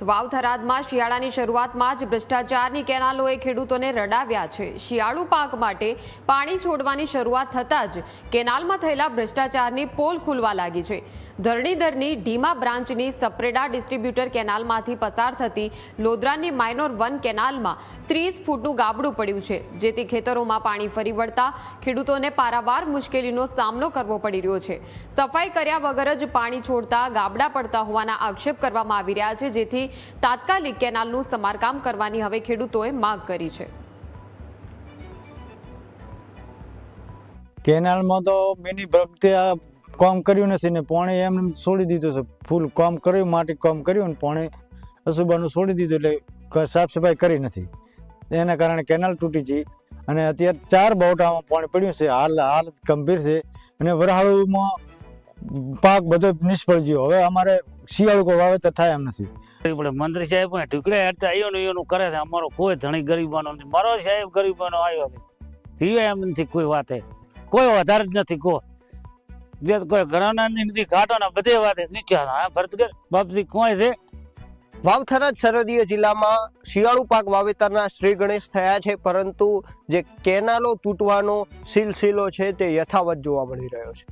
તો વાવ શિયાળાની શરૂઆતમાં જ ભ્રષ્ટાચારની કેનાલોએ ખેડૂતોને રડાવ્યા છે. શિયાળુ પાક માટે પાણી છોડવાની શરૂઆત થતાં જ કેનાલમાં થયેલા ભ્રષ્ટાચારની પોલ ખુલવા લાગી છે. ધરણીધરની ઢીમા બ્રાન્ચની સપ્રેડા ડિસ્ટ્રીબ્યુટર કેનાલમાંથી પસાર થતી લોદરાની માઇનોર વન કેનાલમાં ત્રીસ ફૂટનું ગાબડું પડ્યું છે, જેથી ખેતરોમાં પાણી ફરી વળતા ખેડૂતોને પારાવાર મુશ્કેલીનો સામનો કરવો પડી રહ્યો છે. સફાઈ કર્યા વગર જ પાણી છોડતા ગાબડા પડતા હોવાના આક્ષેપ કરવામાં આવી રહ્યા છે, જેથી તાત્કાલિક કેનાલનું સમારકામ કરવાની હવે ખેડૂતોએ માંગ કરી છે. કેનાલમાં તો મિની પ્રગતિ કામ કર્યું નથી ને પોણે એમ છોડી દીધું છે. ફૂલ કામ કર્યું, માટી કામ કર્યું ને પોણે અસુબાનું છોડી દીધું એટલે સાફ સફાઈ કરી નથી. એના કારણે કેનાલ તૂટી છે અને અત્યારે ચાર બોટામાં પાણી પડ્યું છે. હાલ હાલત ગંભીર છે અને વરહાળુમાં પાક બધો નિષ્ફળ ગયો. હવે અમારે શિયાળુ કોઈ વાવેતર થાય એમ નથી. પડે મંત્રી સાહેબ પણ ટુકડે હેઠતા ને એનું કરે છે. અમારો કોઈ ધણી ગરીબાનો નથી. મારો સાહેબ ગરીબાનો આવ્યો છે. જીવે એમ નથી કોઈ વાતે. કોઈ વધારે જ નથી કો જે કોઈ ઘણાના નથી ઘાટોના બધે વાતે નીચા હા ભરતગર બાપજી કોઈ છે? વાવથરા સરહદીય જિલ્લામાં શિયાળુ પાક વાવેતરના શ્રી ગણેશ થયા છે પરંતુ જે કેનાલો તૂટવાનો સિલસિલો છે તે યથાવત જોવા મળી રહ્યો છે.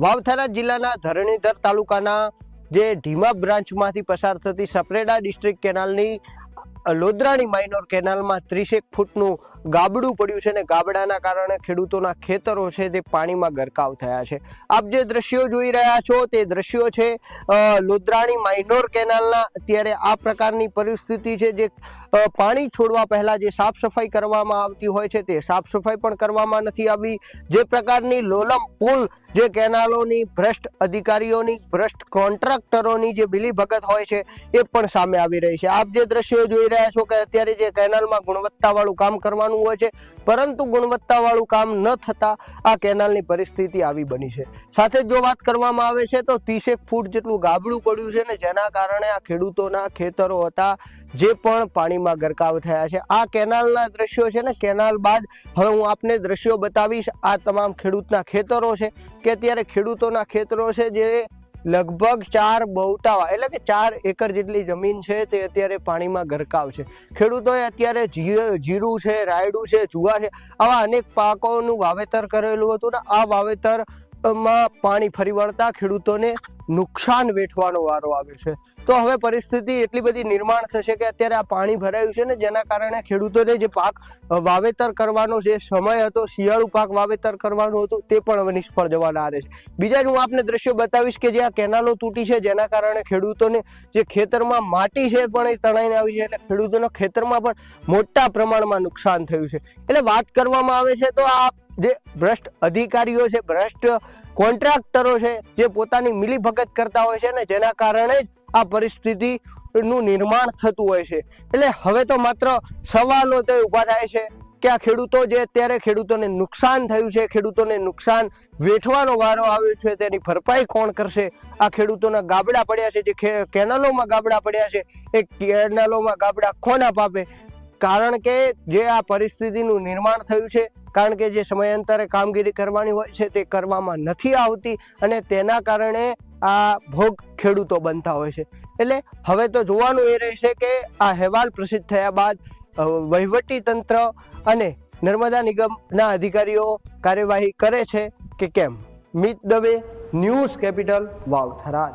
વાવથરા જિલ્લાના ધરણીધર તાલુકાના જે ઢીમા બ્રાન્ચમાંથી પસાર થતી સપરેડા ડિસ્ટ્રિક્ટ કેનાલની લોદરાણી માઇનોર કેનાલમાં ત્રીસેક ફૂટનું ગાબડું પડ્યું છે ને ગાબડાના કારણે ખેડૂતોના ખેતરો છે તે પાણીમાં ગરકાવ થયા છે. આપ જે દ્રશ્યો જોઈ રહ્યા છો તે દ્રશ્યો છે લુદ્રાણી માઇનોર કેનાલના. અત્યારે આ પ્રકારની પરિસ્થિતિ છે જે પાણી છોડવા પહેલાં જે સાફ સફાઈ કરવામાં આવતી હોય છે તે સાફ સફાઈ પણ કરવામાં નથી આવી. જે પ્રકારની લોલમ પુલ જે કેનાલોની ભ્રષ્ટ અધિકારીઓની, ભ્રષ્ટ કોન્ટ્રાક્ટરોની જે ભીલીભગત હોય છે એ પણ સામે આવી રહી છે. આપ જે દ્રશ્યો જોઈ રહ્યા છો કે અત્યારે જે કેનાલમાં ગુણવત્તાવાળું કામ કરવાનું હોય છે, પરંતુ ગુણવત્તાવાળું કામ ન થતાં આ કેનાલની પરિસ્થિતિ આવી બની છે. સાથે જો વાત કરવામાં આવે છે, તો ત્રીસેક ફૂટ જેટલું ગાબડું પડ્યું છે ને જેના કારણે આ ખેડૂતોના ખેતરો હતા, જે પણ પાણીમાં ગરકાવ થયા છે. આ કેનાલના દ્રશ્યો છે ને, કેનાલ બાદ હવે હું આપને દ્રશ્યો બતાવીશ. આ તમામ ખેડૂતના ખેતરો છે, કે અત્યારે ખેડૂતોના ખેતરો છે, જે લગભગ ચાર બહુટાવા, એટલે કે ચાર એકર જેટલી જમીન છે તે અત્યારે પાણીમાં ગરકાવ છે. ખેડૂતોએ અત્યારે જીરું છે, રાયડું છે, જુવાર છે, આવા અનેક પાકોનું વાવેતર કરેલું હતું ને આ વાવેતરમાં પાણી ફરી વળતા ખેડૂતોને નુકસાન વેઠવાનો વારો આવ્યો છે. તો હવે પરિસ્થિતિ એટલી બધી નિર્માણ થશે કે અત્યારે આ પાણી ભરાયું છે ને જેના કારણે ખેડૂતોને જે પાક વાવેતર કરવાનો જે સમય હતો, શિયાળુ પાક વાવેતર કરવાનું હતું, તે પણ હવે નિષ્ફળ જવાના આરે છે. બીજા હું આપને દ્રશ્યો બતાવીશ કે જે આ કેનાલો તૂટી છે, જેના કારણે ખેડૂતોને જે ખેતરમાં માટી છે પણ એ તણાઈને આવી છે, એટલે ખેડૂતોના ખેતરમાં પણ મોટા પ્રમાણમાં નુકસાન થયું છે. એટલે વાત કરવામાં આવે છે તો આ જે ભ્રષ્ટ અધિકારીઓ છે, ભ્રષ્ટ કોન્ટ્રાક્ટરો છે જે પોતાની મિલીભગત કરતા હોય છે ને જેના કારણે જ આ પરિસ્થિતિ નું નિર્માણ થતું હોય છે. એટલે હવે તો માત્ર સવાલો તે ઊભા થાય છે કે આ ખેડૂતો જે અત્યારે ખેડૂતોને નુકસાન થયું છે, ખેડૂતોને નુકસાન વેઠવાનો વારો આવ્યો છે, તેની ભરપાઈ કોણ કરશે? આ ખેડૂતોના ગાબડા પડ્યા છે, જે કેનાલોમાં ગાબડા પડ્યા છે, એ કેનાલોમાં ગાબડા કોના પાપે? કારણ કે જે આ પરિસ્થિતિનું નિર્માણ થયું છે, કારણ કે જે સમયાંતરે કામગીરી કરવાની હોય છે તે કરવામાં નથી આવતી અને તેના કારણે આ ભોગ ખેડૂતો બનતા હોય છે. એટલે હવે તો જોવાનું એ રહેશે કે આ અહેવાલ પ્રસિદ્ધ થયા બાદ વહીવટી તંત્ર અને નર્મદા નિગમના અધિકારીઓ કાર્યવાહી કરે છે કે કેમ? Mit Dave, news capital Vav Tharad